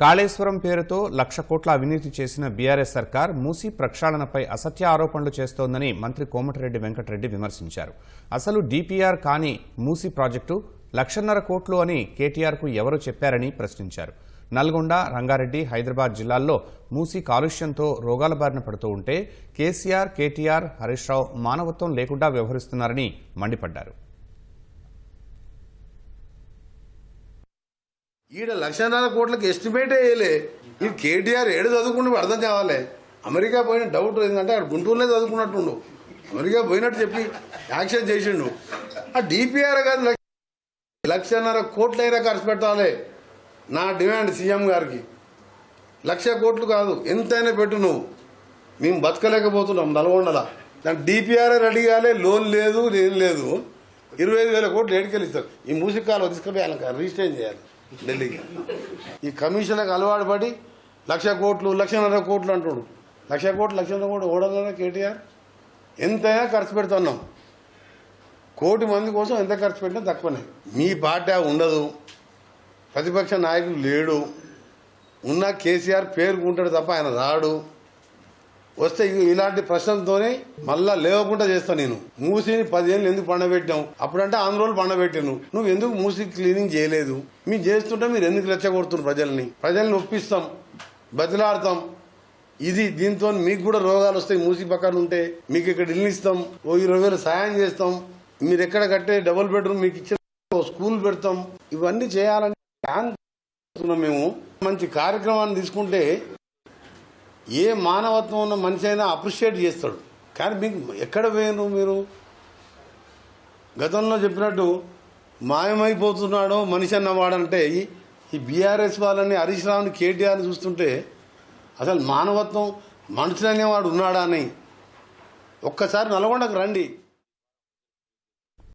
కాళేశ్వరం పేరుతో లక్ష కోట్ల అవినీతి చేసిన బీఆర్ఎస్ సర్కార్ మూసీ ప్రక్షాళనపై అసత్య ఆరోపణలు చేస్తోందని మంత్రి కోమటిరెడ్డి వెంకటరెడ్డి విమర్శించారు. అసలు డీపీఆర్ కాని మూసీ ప్రాజెక్టు లక్షన్నర కోట్లు అని కేటీఆర్కు ఎవరు చెప్పారని ప్రశ్నించారు. నల్గొండ రంగారెడ్డి హైదరాబాద్ జిల్లాల్లో మూసీ కాలుష్యంతో రోగాల బారిన పడుతూ ఉంటే కేసీఆర్ కేటీఆర్ హరీష్ రావు మానవత్వం లేకుండా వ్యవహరిస్తున్నారని మండిపడ్డారు. ఈడ లక్షన్నర కోట్లకి ఎస్టిమేట్ వేయలే. ఈ కేటీఆర్ ఏడు చదువుకుంటే అర్థం కావాలి. అమెరికా పోయిన డౌట్ ఏంటంటే అక్కడ గుంటూరులో చదువుకున్నట్టుండు. అమెరికా పోయినట్టు చెప్పి యాక్షన్ చేసిండు. ఆ డిపిఆర్ కాదు లక్ష- లక్షన్నర కోట్లైనా ఖర్చు పెట్టాలి. నా డిమాండ్ సీఎం గారికి. లక్ష కోట్లు కాదు ఎంతైనా పెట్టు నువ్వు. మేము బతకలేకపోతున్నాం నల్గొండల. దాని డిపిఆర్ రెడీ కాలే లోన్ లేదు ఏం లేదు. ఇరవై ఐదు వేల కోట్లు ఏడుకెళ్ళిస్తారు. ఈ మూసికాలు తీసుకుపోయాలి రిజిస్టర్ చేయాలి. ఢిల్లీకి. ఈ కమిషన్లకు అలవాటు పడి లక్ష కోట్లు లక్షన్నర కోట్లు అంటుడు. లక్ష కోట్లు లక్షన్నర కోట్లు ఓడలన్నా కేటీఆర్? ఎంతైనా ఖర్చు పెడుతున్నాం. కోటి మంది కోసం ఎంత ఖర్చు పెట్టినా తక్కువనే. మీ పార్టీ ఉండదు. ప్రతిపక్ష నాయకుడు లేడు. ఉన్న కేసీఆర్ పేరుకుంటాడు తప్ప ఆయన రాడు. వస్తే ఇలాంటి ప్రశ్నలతోనే మళ్ళా లేవకుండా చేస్తా నేను. మూసిని పదిహేను ఎందుకు పండబెట్టాం అప్పుడంటే ఆంధ్ర రోజులు పండబెట్టాను నువ్వు ఎందుకు మూసి క్లీనింగ్ చేయలేదు? మీరు చేస్తుంటే మీరు ఎందుకు రెచ్చగొడుతున్నారు ప్రజల్ని? ప్రజల్ని ఒప్పిస్తాం బతిలాడతాం. ఇది దీంతో మీకు కూడా రోగాలు వస్తాయి మూసి పక్కన ఉంటే. మీకు ఇక్కడ ఇల్లు ఇస్తాం ఓ ఇరవై వేలు సాయం చేస్తాం. మీరు ఎక్కడ కట్టే డబుల్ బెడ్రూమ్ మీకు ఇచ్చిన స్కూల్ పెడతాం. ఇవన్నీ చేయాలని ప్లాన్ మేము. మంచి కార్యక్రమాన్ని తీసుకుంటే ఏ మానవత్వం ఉన్న మనిషి అయినా అప్రిషియేట్ చేస్తాడు. కానీ మీకు ఎక్కడ పోయారు మీరు? గతంలో చెప్పినట్టు మాయమైపోతున్నాడో మనిషి అన్నవాడంటే ఈ- ఈ బీఆర్ఎస్ వాళ్ళని హరీష్ రావుని కేటీఆర్ని చూస్తుంటే అసలు మానవత్వం మనుషులనేవాడు ఉన్నాడా అని ఒక్కసారి నల్గొండకు రండి.